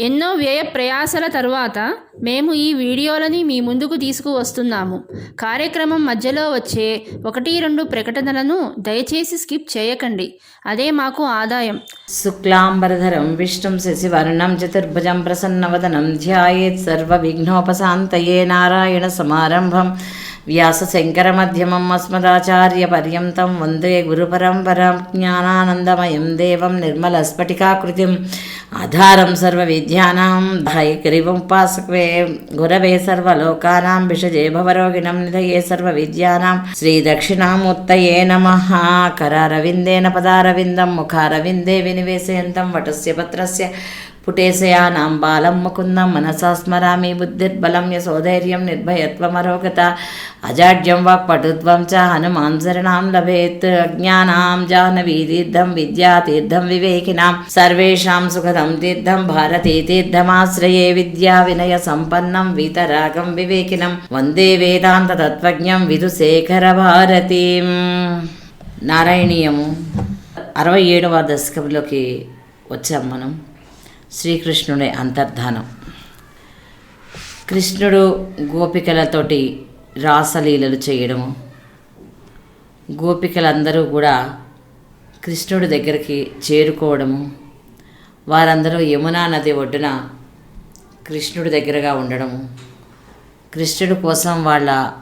ఎన్నో వ్యయ ప్రయాసల తరువాత మేము ఈ వీడియోలని మీ ముందుకు తీసుకువస్తున్నాము. కార్యక్రమం మధ్యలో వచ్చే ఒకటి రెండు ప్రకటనలను దయచేసి స్కిప్ చేయకండి. అదే మాకు ఆదాయం. శుక్లాంబరధరం విష్ణుం శశివర్ణం చతుర్భుజం ప్రసన్నవదనం ధ్యాయేత్ సర్వ విఘ్నోపశాంతయే నారాయణ సమారంభం. వ్యాసశంకరమధ్యమం అస్మదాచార్యపర్యంతం వందే గురుపరంపరం జ్ఞానానందమయం దేవం నిర్మలస్ఫటికాకృతిం ఆధారం సర్వ విద్యానాం హైగ్రీవముపాసక్వే గురవే సర్వలోకానాం విషజే భవరోగిణం నిధయే సర్వ విద్యానాం శ్రీ శ్రీదక్షిణామూర్తయే నమ కరారవిందేన పదారవిందం ముఖారవిందే వినివేశయంతం వటస్య పత్రస్య పుటేశయానాం బాలం ముకుందం మనసాస్మరామి బుద్ధిర్బలం యశోధైర్యం నిర్భయత్వమరోగత అజాడ్యం వాక్పటుత్వం చ హనుమాన్ శరణాం లభేత్ అజ్ఞానాం జాహ్నవీతీర్థం విద్యాతీర్థం వివేకినాం సర్వేషాం సుఖదం తీర్థం భారతీ తీర్థమాశ్రయే విద్యా వినయ సంపన్నం వీతరాగం వివేకినం వందే వేదాంత తత్వజ్ఞం విధుశేఖర భారతీం. నారాయణీయము. అరవై ఏడవ దశకంలోకి వచ్చాం మనం. శ్రీకృష్ణుని అంతర్ధానం. కృష్ణుడు గోపికలతోటి రాసలీలలు చేయడము. గోపికలందరూ కూడా కృష్ణుడి దగ్గరికి చేరుకోవడము. వారందరూ యమునా నది ఒడ్డున కృష్ణుడి దగ్గరగా ఉండడము. కృష్ణుడి కోసం వాళ్ళ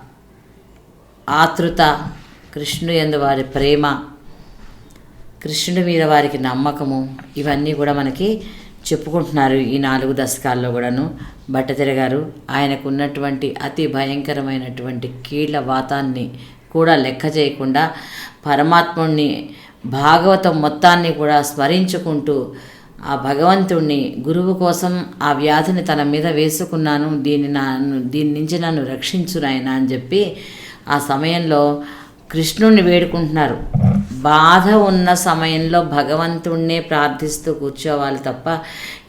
ఆతృత కృష్ణుడు ఎందు వారి ప్రేమ కృష్ణుడి మీద వారికి నమ్మకము ఇవన్నీ కూడా మనకి చెప్పుకుంటున్నారు ఈ నాలుగు దశకాల్లో కూడాను. భట్టతిర గారు ఆయనకు ఉన్నటువంటి అతి భయంకరమైనటువంటి కీళ్ళ వాతాన్ని కూడా లెక్క చేయకుండా పరమాత్ముణ్ణి భాగవతం మొత్తాన్ని కూడా స్మరించుకుంటూ ఆ భగవంతుణ్ణి గురువు కోసం ఆ వ్యాధిని తన మీద వేసుకున్నాను దీన్ని నన్ను దీని నుంచి నన్ను రక్షించు నాయన అని చెప్పి ఆ సమయంలో కృష్ణుణ్ణి వేడుకుంటున్నారు. బాధ ఉన్న సమయంలో భగవంతుణ్ణే ప్రార్థిస్తూ కూర్చోవాలి తప్ప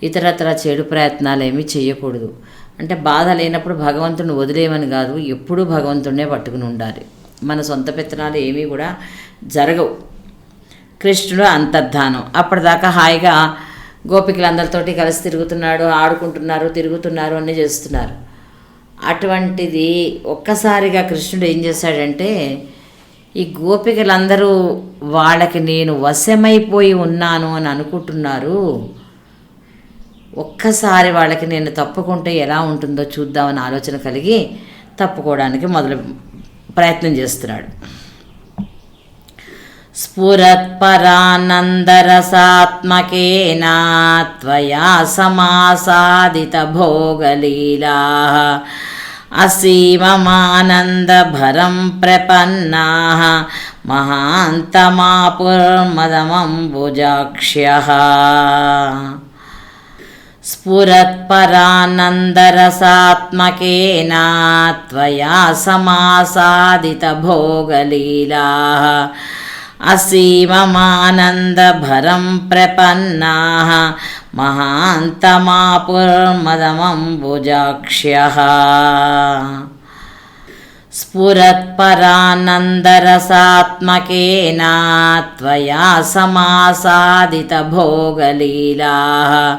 ఇతరత్ర చెడు ప్రయత్నాలు ఏమీ చేయకూడదు. అంటే బాధ లేనప్పుడు భగవంతుని వదిలేయమని కాదు ఎప్పుడూ భగవంతుణ్ణే పట్టుకుని ఉండాలి. మన సొంత పెత్తనాలు ఏమీ కూడా జరగవు. కృష్ణుడు అంతర్ధానం. అప్పటిదాకా హాయిగా గోపికలందరితోటి కలిసి తిరుగుతున్నాడు ఆడుకుంటున్నారు తిరుగుతున్నారు అన్నీ చేస్తున్నారు. అటువంటిది ఒక్కసారిగా కృష్ణుడు ఏం చేశాడంటే ఈ గోపికలందరూ వాళ్ళకి నేను వశమైపోయి ఉన్నాను అని అనుకుంటున్నారు. ఒక్కసారి వాళ్ళకి నేను తప్పుకుంటే ఎలా ఉంటుందో చూద్దామని ఆలోచన కలిగి తప్పుకోవడానికి మొదలు ప్రయత్నం చేస్తున్నాడు. స్ఫురత్పరానందరసాత్మకేనా త్వయా సమాసాదితభోగలీలా అసీమమానందభరం ప్రపన్నా మహాంతమాపుర్మదమంబుజాక్ష్య స్ఫురత్పరానందరసాత్మకేన త్వయా సమాసాదితభోగలీలా అసీమమానందభరం ప్రపన్నా మహాంతమాపుర్మదమంబుజాక్ష్య. స్ఫురత్పరానందరసాత్మకేన త్వయా సమాసాదితభోగలీలా.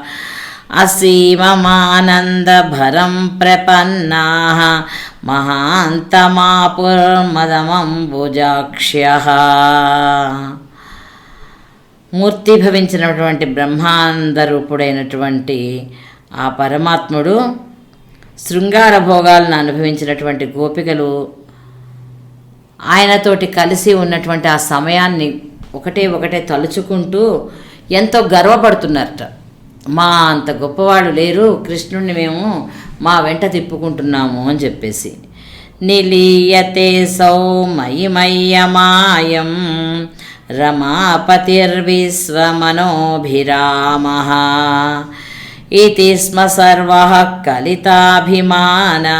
అసీమమానందభరం ప్రపన్నా. మహాంతమాపుర్మదమంబుజాక్ష్య. మూర్తిభవించినటువంటి బ్రహ్మాండ రూపుడైనటువంటి ఆ పరమాత్ముడు శృంగార భోగాలను అనుభవించినటువంటి గోపికలు ఆయనతోటి కలిసి ఉన్నటువంటి ఆ సమయాన్ని ఒకటే ఒకటే తలుచుకుంటూ ఎంతో గర్వపడుతున్నారట. మా అంత గొప్పవాళ్ళు లేరు కృష్ణుణ్ణి మేము మా వెంట తిప్పుకుంటున్నాము అని చెప్పేసి. నిలీయతే సౌమయిమయ్యమాయం రమాపతిర్విశ్వమనోభిరామ ఇతి స్మ సర్వ కలితాభిమానా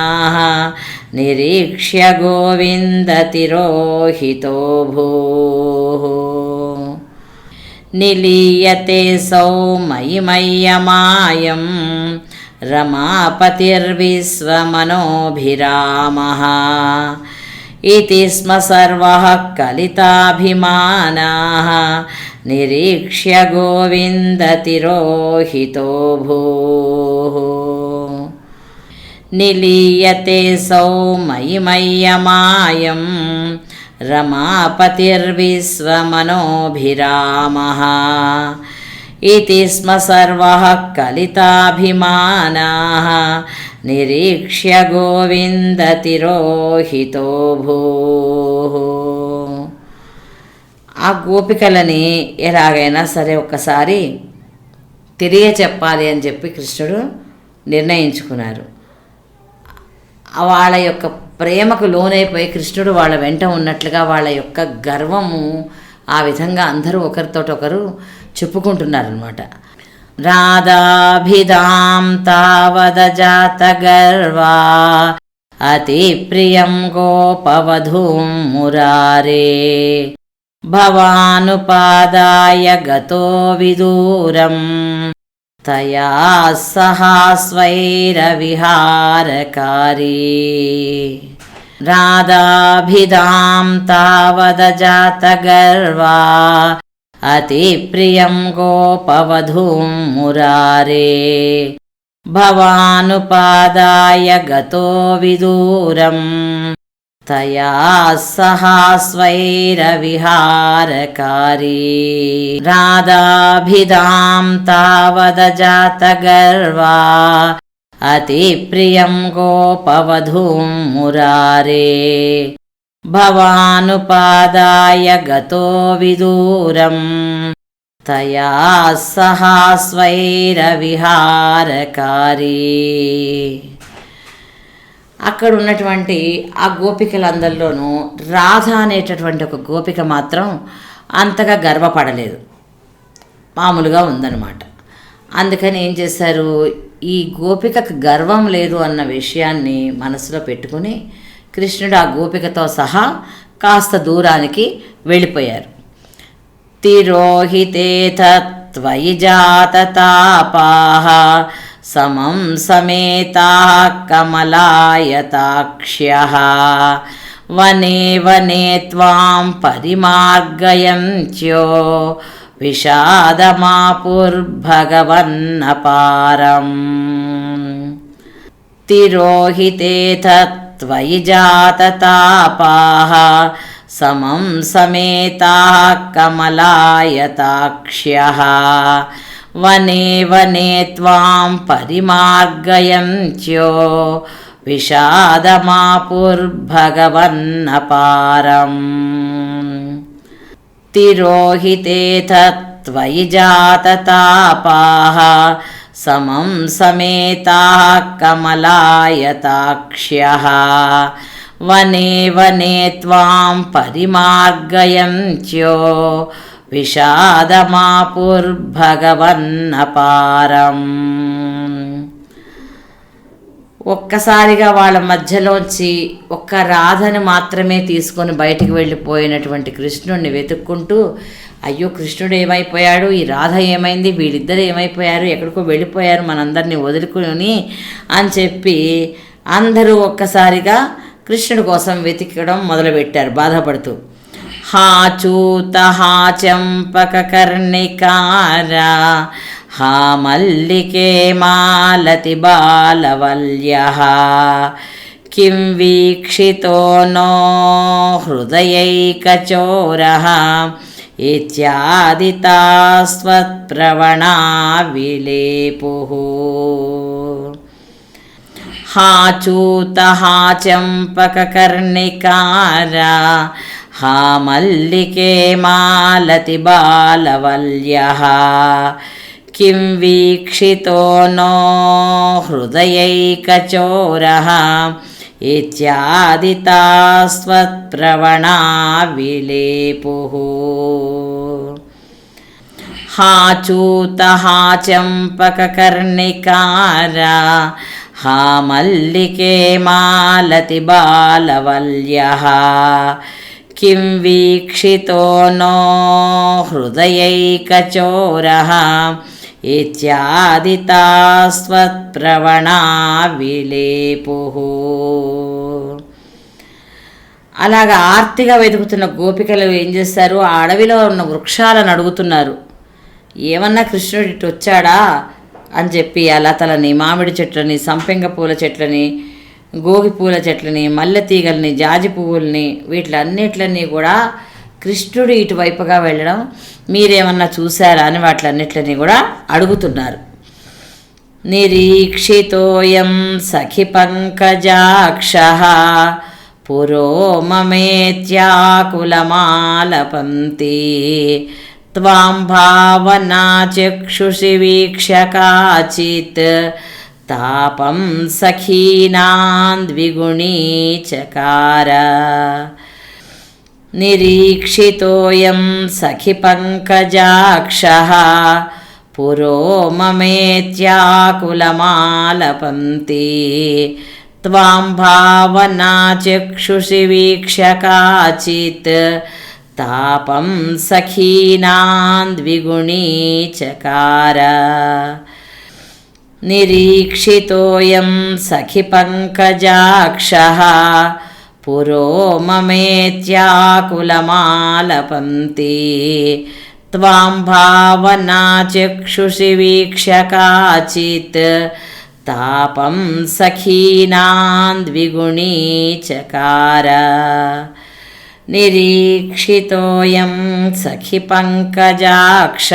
నిరీక్ష్య గోవిందతిరోహితో భూ నిలీయతే इति स्म सर्वः कलिताभिमानाः निरीक्ष्य गोविन्दतिरोहितो भूः निलीयते सौ मयि मय्यमायं रमापतिर्विश्वमनोभिरामः इति स्म सर्वः कलिताभिमानाः निरीक्ष्य गोविन्दतिरोहितो भूः ఆ గోపికలని ఎలాగైనా సరే ఒక్కసారి తెలియ చెప్పాలి అని చెప్పి కృష్ణుడు నిర్ణయించుకున్నారు ఆ వాళ్ళ యొక్క ప్రేమకు లోనైపోయి కృష్ణుడు వాళ్ళ వెంట ఉన్నట్లుగా వాళ్ళ యొక్క గర్వము ఆ విధంగా అందరూ ఒకరితోటి ఒకరు చెప్పుకుంటున్నారనమాట राधाभिधां तावदजातगर्वा अतिप्रियं गोपवधूं मुरारे। भवानुपादाय गतो विदूरम् तया सह स्वैरविहारकारी। राधाभिधां तावदजातगर्वा अतिप्रियं गोपवधूं मुरारे। भवानुपादाय गतो विदूरम् तया सहा स्वैरविहारकारी। राधाभिधां तावदजातगर्वा। अतिप्रियं गोपवधूं मुरारे। భవానుపాదాయ గతో విదూరం. తయా సహా స్వైరవిహారకారీ అక్కడ ఉన్నటువంటి ఆ గోపికలందరిలోనూ రాధ అనేటటువంటి ఒక గోపిక మాత్రం అంతగా గర్వపడలేదు. మామూలుగా ఉందన్నమాట. అందుకని ఏం చేశారు? ఈ గోపికకు గర్వం లేదు అన్న విషయాన్ని మనసులో పెట్టుకుని కృష్ణుడు ఆ గోపికతో సహా కాస్త దూరానికి వెళ్ళిపోయారు. తిరోహితేథ త్వయి జాతతాపాः సమం సమేతా కమలాయతాక్ష్య. వనే వనే త్వాం పరిమార్గయంత్యో విషాదమాపుర్భగవన్నపారం. తిరోహితేథ त्वयि जाततापाः समं समेताः कमलायताक्ष्यः वने वने त्वां परिमार्गयन्त्यो विषादमापुर्भगवन्नपारम् तिरोहितेथ त्वयि जाततापाः समं समेताः कमलायताक्ष्यः वने वने त्वां परिमार्गयन्त्यो విషాదమాపుర్భగవన్నపారం ఒక్కసారిగా వాళ్ళ మధ్యలోంచి ఒక్క రాధని మాత్రమే తీసుకొని బయటికి వెళ్ళిపోయినటువంటి కృష్ణుడిని వెతుక్కుంటూ అయ్యో కృష్ణుడు ఏమైపోయాడు? ఈ రాధ ఏమైంది? వీళ్ళిద్దరు ఏమైపోయారు? ఎక్కడికో వెళ్ళిపోయారు మనందరినీ వదులుకుని అని చెప్పి అందరూ ఒక్కసారిగా కృష్ణుడి కోసం వెతికడం మొదలుపెట్టారు బాధపడుతూ. హా చూత హా చంపక కర్ణికార హా మల్లికే మాలతి బాలవల్య కిం వీక్షితో నో హృదయైకచోర ఇత్యాదితాస్వత్ప్రవణా విలేపు हा चूत हा चम्पककर्णिकार हा मल्लिके मालति बालवल्यः किं वीक्षितो नो हृदयैकचोरः इत्यादितास्वत्प्रवणा विलेपुः हा चूत हा चम्पककर्णिकार हा मल्लिके मालति बालवल्यः किं वीक्षितो नो हृदयैकचोरः ఇత్యాదితా విలేపు విలేపుః అలాగా ఆర్తిగా వెతుకుతున్న గోపికలు ఏం చేస్తారు? ఆ అడవిలో ఉన్న వృక్షాలను అడుగుతున్నారు. ఏమన్నా కృష్ణుడు ఇటు వచ్చాడా? అని చెప్పి లతలని మామిడి చెట్లని సంపెంగ పూల చెట్లని గోగి పూల చెట్లని మల్లె తీగల్ని జాజి పువ్వుల్ని వీటిలన్నిట్లన్నీ కూడా కృష్ణుడు ఇటువైపుగా వెళ్ళడం మీరేమన్నా చూశారా అని వాటిలన్నిటిని కూడా అడుగుతున్నారు. నిరీక్షితోయం సఖి పంకజాక్ష పురో మమేత్యాకులమాలపంతి త్వాం భావనా చక్షుషి వీక్షకాచిత్ తాపం సఖీనాన్ ద్విగుణీచకార निरीक्षितोऽयं सखि पङ्कजाक्षः। पुरो ममेत्याकुलमालपन्ति। त्वां भावना चक्षुषि वीक्ष्य काचित् तापं सखीनान्द्विगुणी चकार। निरीक्षितोऽयं सखिपङ्कजाक्षः పురో మమేత్యాకులమాలపంతి త్వాం భావనా చక్షుషి వీక్ష్య కాచిత్ తాపం సఖీనాన్ ద్విగుణీచకార నిరీక్షితోయం సఖి పంకజాక్ష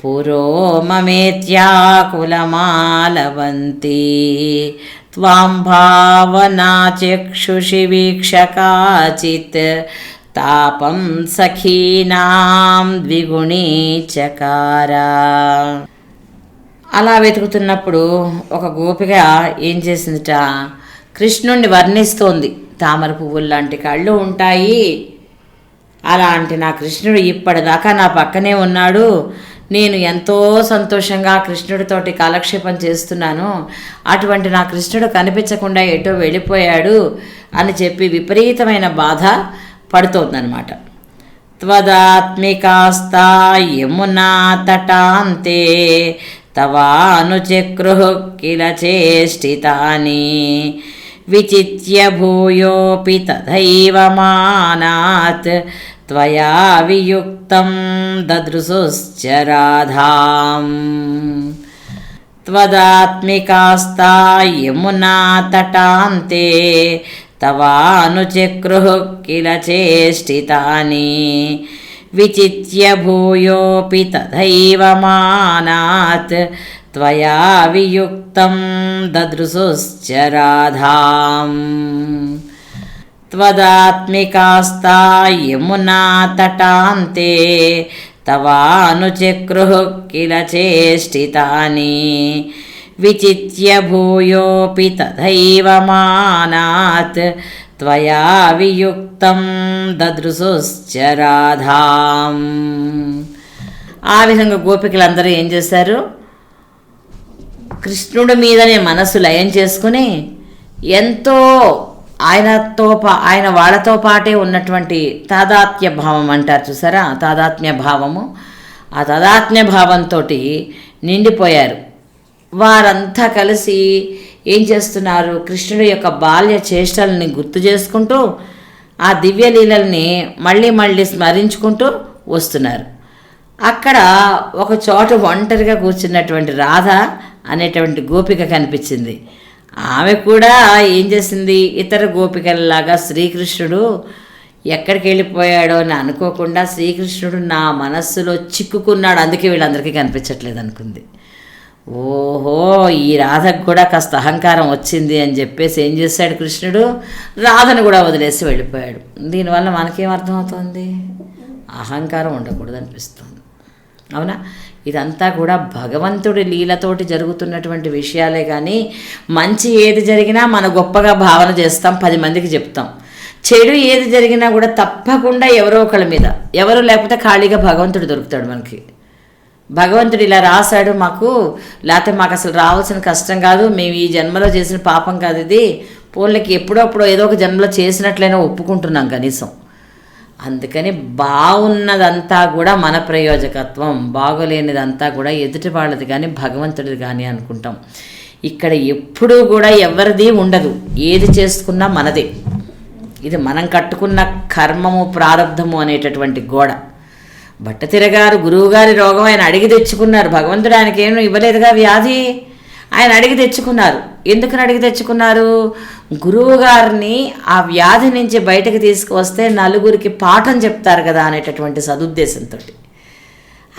పురో మమేత్యాకులమాలవంతి త్వాం భావనా చక్షుషి वीक्षकाचित् तापं తాపం సఖీనాం ద్విగుణీచకార అలా వెతుకుతున్నప్పుడు ఒక గోపిక ఏం చేసిందిట? కృష్ణుణ్ణి వర్ణిస్తోంది. తామర పువ్వులు లాంటి కళ్ళు ఉంటాయి. అలాంటి నా కృష్ణుడు ఇప్పటిదాకా నా పక్కనే ఉన్నాడు. నేను ఎంతో సంతోషంగా కృష్ణుడితోటి కాలక్షేపం చేస్తున్నాను. అటువంటి నా కృష్ణుడు కనిపించకుండా ఎటో వెళ్ళిపోయాడు అని చెప్పి విపరీతమైన బాధ పడుతోందనమాట త్వదాత్మికాస్తా యమునా తటాంతే తవానుచక్రు కిల చేష్టితాని విచిత్య భూయోపి తథైవ మానాత్ त्वया वियुक्तं ददृशुश्च राधाम् त्वदात्मिकास्ता यमुनातटान्ते तवानुचक्रुः किल चेष्टितानि विचित्य भूयोऽपि तथैव मानात् त्वया वियुक्तं ददृशुश्च राधाम् त्वदात्मिकास्ता यमुना तटान्ते तवानुचक्रुः किल चेष्टितानि विचित्य भूयोऽपि तथैव मानात् त्वया वियुक्तं దదృశుశ్చ రాధాం ఆ విధంగా గోపికలందరూ ఏం చేశారు కృష్ణుడి మీదనే మనసు లయం చేసుకుని ఎంతో ఆయనతో పా ఆయన వాళ్ళతో పాటే ఉన్నటువంటి తాదాత్మ్య భావం అంటారు చూసారా? తాదాత్మ్య భావము ఆ తాదాత్మ్య భావంతో నిండిపోయారు. వారంతా కలిసి ఏం చేస్తున్నారు? కృష్ణుడి యొక్క బాల్య చేష్టల్ని గుర్తు చేసుకుంటూ ఆ దివ్యలీలల్ని మళ్ళీ మళ్ళీ స్మరించుకుంటూ వస్తున్నారు. అక్కడ ఒక చోట ఒంటరిగా కూర్చున్నటువంటి రాధ అనేటువంటి గోపిక కనిపించింది. ఆమె కూడా ఏం చేసింది? ఇతర గోపికల్లాగా శ్రీకృష్ణుడు ఎక్కడికి వెళ్ళిపోయాడో అని అనుకోకుండా శ్రీకృష్ణుడు నా మనస్సులో చిక్కుకున్నాడు. అందుకే వీళ్ళందరికీ కనిపించట్లేదు అనుకుంది. ఓహో ఈ రాధకు కూడా కాస్త అహంకారం వచ్చింది అని చెప్పేసి ఏం చేశాడు కృష్ణుడు? రాధను కూడా వదిలేసి వెళ్ళిపోయాడు. దీనివల్ల మనకేం అర్థమవుతుంది అహంకారం ఉండకూడదు అనిపిస్తుంది అవునా? ఇదంతా కూడా భగవంతుడి లీలతోటి జరుగుతున్నటువంటి విషయాలే కానీ మంచి ఏది జరిగినా మన గొప్పగా భావన చేస్తాం పది మందికి చెప్తాం. చెడు ఏది జరిగినా కూడా తప్పకుండా ఎవరో ఒకళ్ళ మీద ఎవరు లేకపోతే ఖాళీగా భగవంతుడు దొరుకుతాడు మనకి. భగవంతుడు ఇలా రాశాడు మాకు లేకపోతే మాకు అసలు రావాల్సిన కష్టం కాదు మేము ఈ జన్మలో చేసిన పాపం కాదు ఇది. పోన్లకి ఎప్పుడప్పుడు ఏదో ఒక జన్మలో చేసినట్లయినా ఒప్పుకుంటున్నాం కనీసం. అందుకని బాగున్నదంతా కూడా మన ప్రయోజకత్వం. బాగోలేనిదంతా కూడా ఎదుటి వాళ్ళది కానీ భగవంతుడిది కానీ అనుకుంటాం. ఇక్కడ ఎప్పుడూ కూడా ఎవరిది ఉండదు. ఏది చేసుకున్నా మనదే. ఇది మనం కట్టుకున్న కర్మము ప్రారంధము అనేటటువంటి గోడ. బట్టతిరగారు గురువుగారి రోగం ఆయన అడిగి తెచ్చుకున్నారు. భగవంతుడు ఆయనకి ఇవ్వలేదుగా వ్యాధి? ఆయన అడిగి తెచ్చుకున్నారు. ఎందుకని అడిగి తెచ్చుకున్నారు? గురువు గారిని ఆ వ్యాధి నుంచి బయటకు తీసుకువస్తే నలుగురికి పాఠం చెప్తారు కదా అనేటటువంటి సదుద్దేశంతో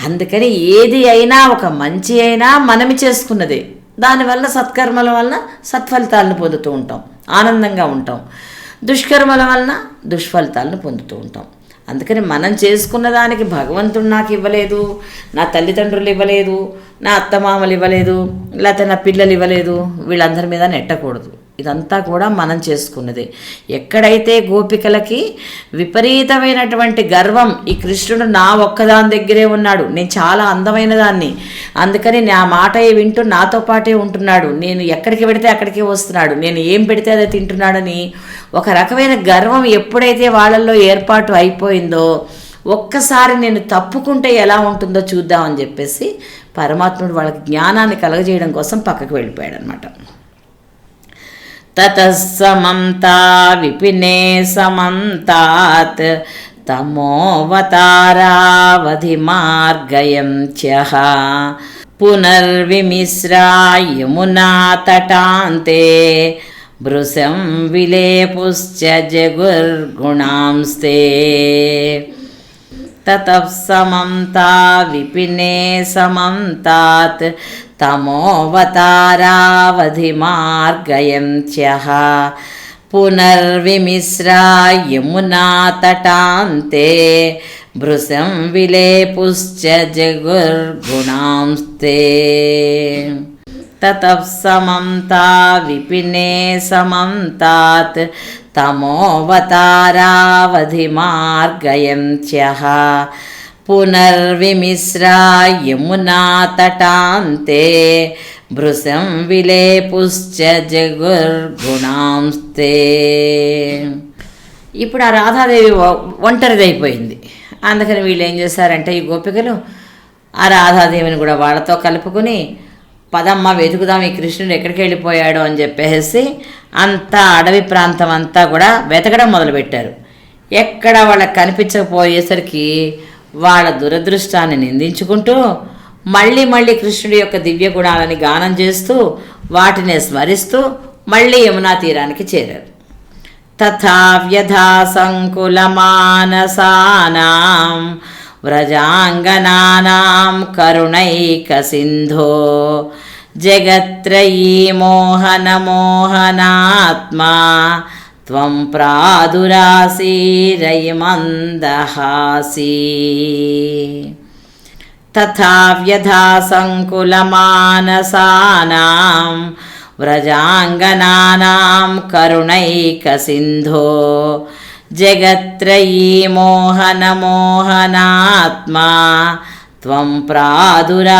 అందుకని ఏది అయినా ఒక మంచి అయినా మనమి చేసుకున్నదే. దానివల్ల సత్కర్మల వలన సత్ఫలితాలను పొందుతూ ఉంటాం. ఆనందంగా ఉంటాం. దుష్కర్మల వలన దుష్ఫలితాలను పొందుతూ ఉంటాం. అందుకని మనం చేసుకున్న దానికి భగవంతుడు నాకు ఇవ్వలేదు నా తల్లిదండ్రులు ఇవ్వలేదు నా అత్తమామలు ఇవ్వలేదు లేకపోతే నా పిల్లలు ఇవ్వలేదు వీళ్ళందరి మీద నెట్టకూడదు. ఇదంతా కూడా మనం చేసుకున్నదే. ఎక్కడైతే గోపికలకి విపరీతమైనటువంటి గర్వం ఈ కృష్ణుడు నా ఒక్కదాని దగ్గరే ఉన్నాడు నేను చాలా అందమైన దాన్ని అందుకని నా మాట వింటూ నాతో పాటే ఉంటున్నాడు నేను ఎక్కడికి పెడితే అక్కడికే వస్తున్నాడు నేను ఏం పెడితే అదే తింటున్నాడని ఒక రకమైన గర్వం ఎప్పుడైతే వాళ్ళల్లో ఏర్పాటు అయిపోయిందో ఒక్కసారి నేను తప్పుకుంటే ఎలా ఉంటుందో చూద్దామని చెప్పేసి పరమాత్ముడు వాళ్ళకి జ్ఞానాన్ని కలగజేయడం కోసం పక్కకు వెళ్ళిపోయాడు అనమాట ततः समन्ता विपिने समन्तात् तमोऽवतारावधिमार्गयं च्यः पुनर्विमिश्रा यमुना तटान्ते भृशं विलेपुश्च जगुर्गुणांस्ते ततः समन्ता विपिने समन्तात् तमोऽवतारावधिमार्गयं च्यः। पुनर्विमिश्रा यमुना तटान्ते भृशं विलेपुश्च जगुर्गुणांस्ते। ततः समन्ता विपिने समन्तात् तमोऽवतारावधिमार्गयं च्यः पुनर्विमिश्रा यमुना तटान्ते भृशं विलेपुश्च జగుర్గుణాంస్తే ఇప్పుడు ఆ రాధాదేవి ఒ- ఒంటరిదైపోయింది అందుకని వీళ్ళు ఏం చేశారంటే ఈ గోపికలు ఆ రాధాదేవిని కూడా వాళ్ళతో కలుపుకుని పదమ్మ వెతుకుదాం ఈ కృష్ణుడు ఎక్కడికి వెళ్ళిపోయాడు అని చెప్పేసి అంతా అడవి ప్రాంతం అంతా కూడా వెతకడం మొదలుపెట్టారు ఎక్కడ వాళ్ళకి కనిపించకపోయేసరికి వాళ్ళ దురదృష్టాన్ని నిందించుకుంటూ మళ్ళీ మళ్ళీ కృష్ణుడి యొక్క దివ్య గుణాలని గానం చేస్తూ వాటిని స్మరిస్తూ మళ్ళీ యమునా తీరానికి చేరారు. తథా వ్యధా సంకులమానసానాం వ్రజాంగనానాం కరుణైకసింధో జగత్రయీ మోహనమోహనాత్మా त्वं प्रादुरासीरयिमन्दहासी तथा व्यधा सङ्कुलमानसानां व्रजाङ्गनानां करुणैकसिन्धो जगत्त्रयी मोहनमोहनात्मा त्वं प्रादुरासीरयिमन्दहासी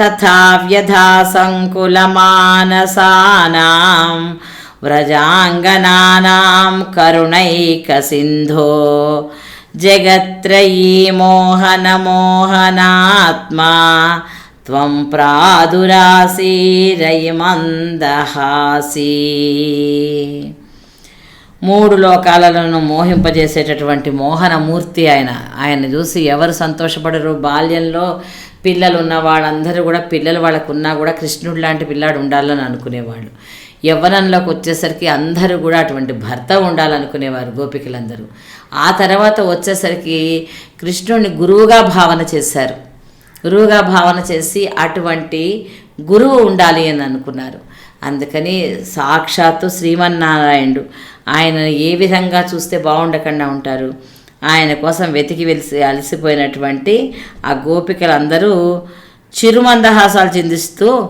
तथा व्यधा सङ्कुलमानसानां व्रजाङ्गनानां करुणैकसिन्धो जगत्त्रयी मोहनमोहनात्मा त्वं ప్రాదురాసీరయమందహాసీ మూడు లోకాలను మోహింపజేసేటటువంటి మోహనమూర్తి ఆయన ఆయన చూసి ఎవరు సంతోషపడరు బాల్యంలో పిల్లలు ఉన్న వాళ్ళందరూ కూడా పిల్లలు వాళ్ళకున్నా కూడా కృష్ణుడు లాంటి పిల్లాడు ఉండాలని అనుకునేవాళ్ళు. యవ్వనంలోకి వచ్చేసరికి అందరూ కూడా అటువంటి భర్త ఉండాలనుకునేవారు గోపికలందరూ. ఆ తర్వాత వచ్చేసరికి కృష్ణుడిని గురువుగా భావన చేశారు. గురువుగా భావన చేసి అటువంటి గురువు ఉండాలి అని అనుకున్నారు. అందుకని సాక్షాత్తు శ్రీమన్నారాయణుడు. ఆయన ఏ విధంగా చూస్తే బాగుండకుండా ఉంటారు? ఆయన కోసం వెతికి వెలిసి అలసిపోయినటువంటి ఆ గోపికలందరూ చిరుమందహాసాలు చిందిస్తూ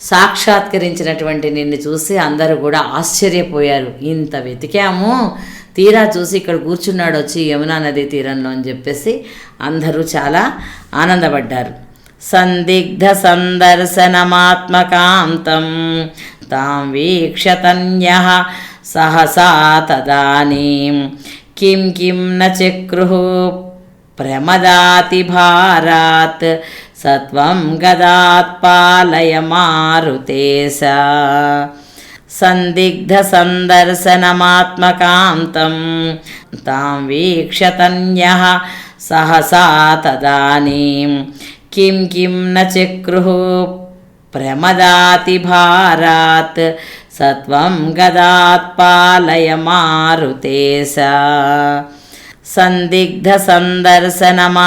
సాక్షాత్కరించినటువంటి నిన్ను చూసి అందరూ కూడా ఆశ్చర్యపోయారు. ఇంత వెతికాము. తీరా చూసి ఇక్కడ కూర్చున్నాడు వచ్చి యమునా నది తీరంలో అని చెప్పేసి అందరూ చాలా ఆనందపడ్డారు. సందిగ్ధ సందర్శనమాత్మకాంతం. తాం వీక్షతన్య సహసా తదానీ. కిం కిం న చక్రు ప్రమదాతి భారాత్ సత్వం గదాత్ పాలయ మారుతేశ సందిగ్ధ సందర్శనమాత్మకాంతం తాం వీక్షతన్యః సహసా తదానీం కిం కిం న చక్రుః ప్రమదాతి భారాత్ సత్వం గదాత్ పాలయ మారుతేశ. సందిగ్ధ సందర్శనమాత్మకాంతం.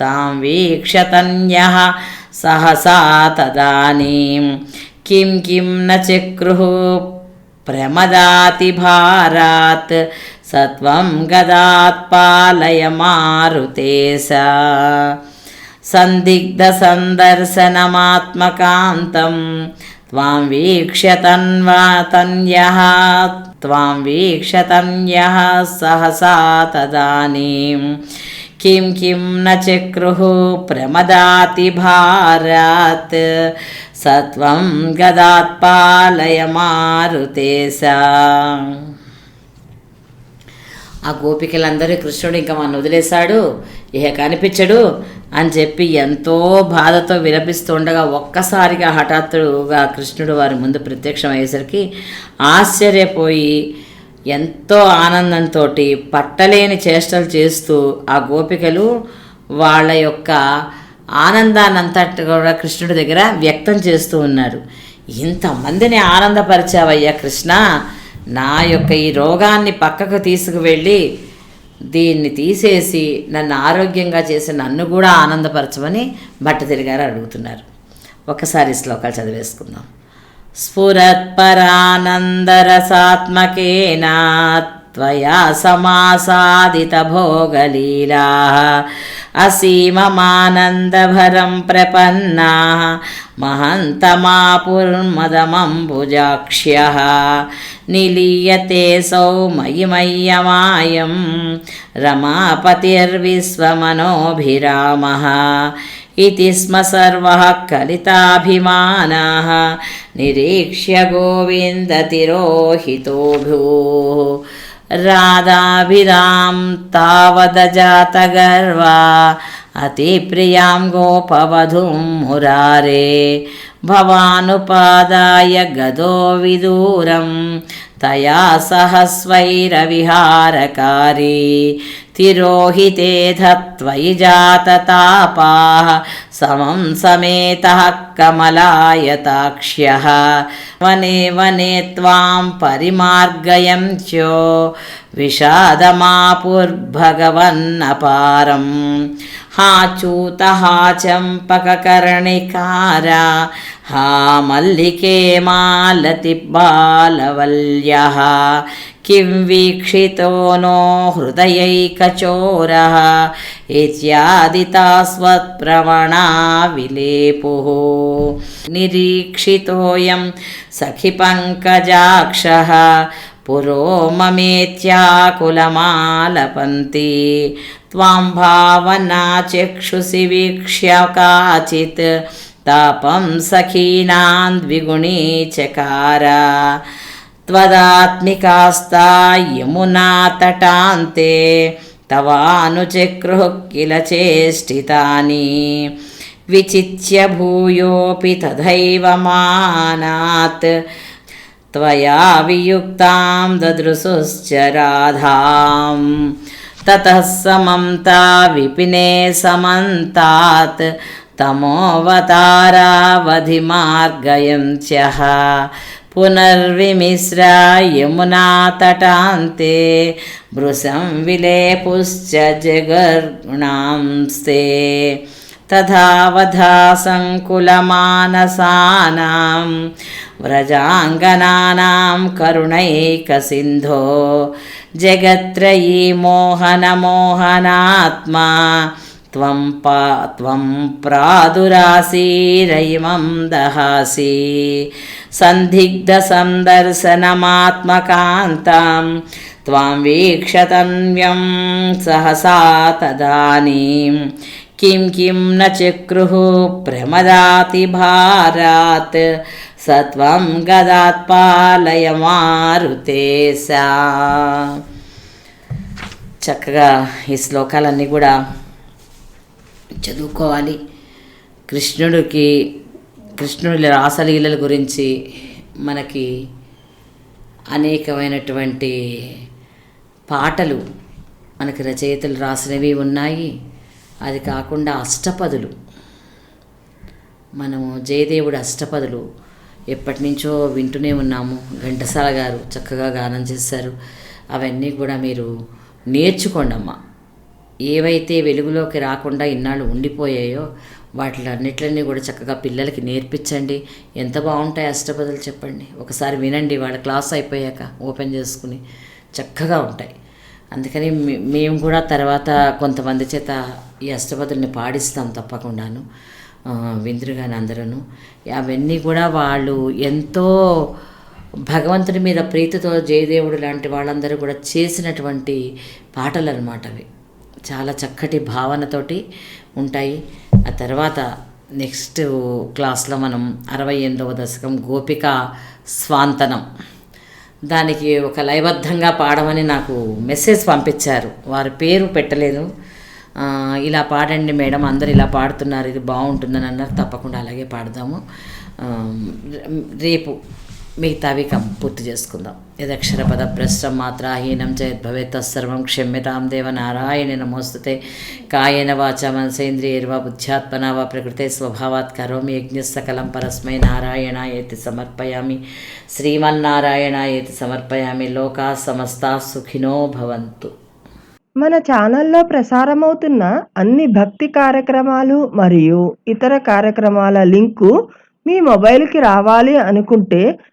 తాం వీక్షతన్యః సహసా తదానీం. కిం కిం న చక్రుః ప్రమదాతి భారాత్. సత్వం గదాత్ పాలయ మారుతేశ సందిగ్ధ సందర్శనమాత్మకాంతం త్వాం వీక్ష్యతన్వా తన్యః త్వాం వీక్షతన్యః సహసా తదానీం కిం కిం న చక్రుః ప్రమదాతి భారాత్ సత్వం గదాత్ పాలయ మారుతేశ ఆ గోపికలందరూ కృష్ణుడు ఇంకా మన వదిలేశాడు. ఇహ కనిపించడు అని చెప్పి ఎంతో బాధతో విలపిస్తుండగా ఒక్కసారిగా హఠాత్తుగా కృష్ణుడు వారి ముందు ప్రత్యక్షం అయ్యేసరికి ఆశ్చర్యపోయి ఎంతో ఆనందంతో పట్టలేని చేష్టలు చేస్తూ ఆ గోపికలు వాళ్ళ యొక్క ఆనందాన్నంతటి కూడా కృష్ణుడి దగ్గర వ్యక్తం చేస్తూ ఉన్నారు. ఇంతమందిని ఆనందపరిచావయ్యా కృష్ణ. నా యొక్క ఈ రోగాన్ని పక్కకు తీసుకువెళ్ళి దీన్ని తీసేసి నన్ను ఆరోగ్యంగా చేసి నన్ను కూడా ఆనందపరచమని భట్టతిరి గారు అడుగుతున్నారు. ఒకసారి శ్లోకాలు చదివేసుకుందాం. స్ఫురత్పరానందరసాత్మకేనాత్ त्वया समासादितभोगलीलाः असीममानन्दभरं प्रपन्नाः महन्तमापुर्मदमम्बुजाक्ष्यः निलीयते सौ मयि मय्यमायं रमापतिर्विश्वमनोभिरामः इति स्म सर्वः कलिताभिमानाः निरीक्ष्य गोविन्दतिरोहितोभूः राधाभिरां तावदजातगर्वा अतिप्रियां गोपवधूं मुरारे भवानुपादाय गदो विदूरं तया सह स्वैरविहारकारी तिरोहितेऽथ त्वयि जाततापाः समं समेतः कमलायताक्ष्यः वने वने त्वां परिमार्गयं च्यो विषादमापुर्भगवन्नपारं हा च्यूत हा హా మల్లికే మాలతి బాలవల్య కిం వీక్షితో నో హృదయైకచోర ఇత్యాదితాస్వత్ప్రవణా విలేపు నిరీక్షితోయం సఖి పంకజాక్ష పురో మమేత్యాకులమాలపంతి త్వాం భావనా చక్షుసి వీక్ష్య కాచిత్ तापं सखीनां द्विगुणीचकार त्वदात्मिकास्ता यमुनातटान्ते तवानुचक्रुः किल चेष्टितानि विचित्य भूयोऽपि तथैव मानात् त्वया वियुक्तां ददृशुश्च राधां ततः समन्ता विपिने समन्तात् तमोऽवतारावधिमार्गयं च्यः। पुनर्विमिश्रा यमुनातटान्ते भृशं विलेपुश्च जगर्गुणांस्ते तथावधा सङ्कुलमानसानां व्रजाङ्गनानां करुणैकसिन्धो। जगत्त्रयी मोहनमोहनात्मा त्वं पा त्वं प्रादुरासीरयिमं दहासि सन्दिग्धसन्दर्शनमात्मकान्तां त्वां वीक्षतन्व्यं सहसा तदानीं किं किं न चक्रुः प्रमदाति भारात् सत्वं गदात्पालय मारुते सा చక్కగా ఈ శ్లోకాలన్నీ కూడా చదువుకోవాలి. కృష్ణుడికి కృష్ణుడి రాసలీలల గురించి మనకి అనేకమైనటువంటి పాటలు మనకి రచయితలు రాసినవి ఉన్నాయి. అది కాకుండా అష్టపదులు. మనము జయదేవుడు అష్టపదులు ఎప్పటి నుంచో వింటూనే ఉన్నాము. ఘంటసాల గారు చక్కగా గానం చేశారు. అవన్నీ కూడా మీరు నేర్చుకోండి అమ్మా ఏవైతే వెలుగులోకి రాకుండా ఇన్నాళ్ళు ఉండిపోయాయో వాటిలన్నిటిని కూడా చక్కగా పిల్లలకి నేర్పించండి. ఎంత బాగుంటాయి అష్టపదులు చెప్పండి. ఒకసారి వినండి వాళ్ళ క్లాస్ అయిపోయాక ఓపెన్ చేసుకుని చక్కగా ఉంటాయి. అందుకని మేము కూడా తర్వాత కొంతమంది చేత ఈ అష్టపదుల్ని పాడిస్తాం తప్పకుండాను. విందురుగాని అందరూ అవన్నీ కూడా వాళ్ళు ఎంతో భగవంతుడి మీద ప్రీతితో జయదేవుడు లాంటి వాళ్ళందరూ కూడా చేసినటువంటి పాటలు అనమాట అవి. చాలా చక్కటి భావనతోటి ఉంటాయి. ఆ తర్వాత నెక్స్ట్ క్లాస్లో మనం అరవై ఎనిమిదవ దశకం గోపిక స్వాంతనం. దానికి ఒక లయబద్ధంగా పాడమని నాకు మెసేజ్ పంపించారు. వారి పేరు పెట్టలేదు. ఇలా పాడండి మేడం అందరు ఇలా పాడుతున్నారు ఇది బాగుంటుందని అన్నారు. తప్పకుండా అలాగే పాడదాము. రేపు మిగతావి కం పూర్తి చేసుకుందాం. యదక్షర పద భ్రష్టం మాత్రాహీనం చేద్భవేత్ తత్సర్వం క్షమ్యతాం దేవ నారాయణ నమోస్తుతే. కాయన వాచ మనసేంద్రియర్వ బుద్ధ్యాత్మన వా ప్రకృతే స్వభావాత్ కరోమి యజ్ఞస్సకలం పరస్మై నారాయణ ఏతి సమర్పయామి. శ్రీమన్నారాయణ ఏతి సమర్పయామి. లోకా సమస్తా సుఖినో భవంతు. మన ఛానల్లో ప్రసారమవుతున్న అన్ని భక్తి కార్యక్రమాలు మరియు ఇతర కార్యక్రమాల లింకు మీ మొబైల్కి రావాలి అనుకుంటే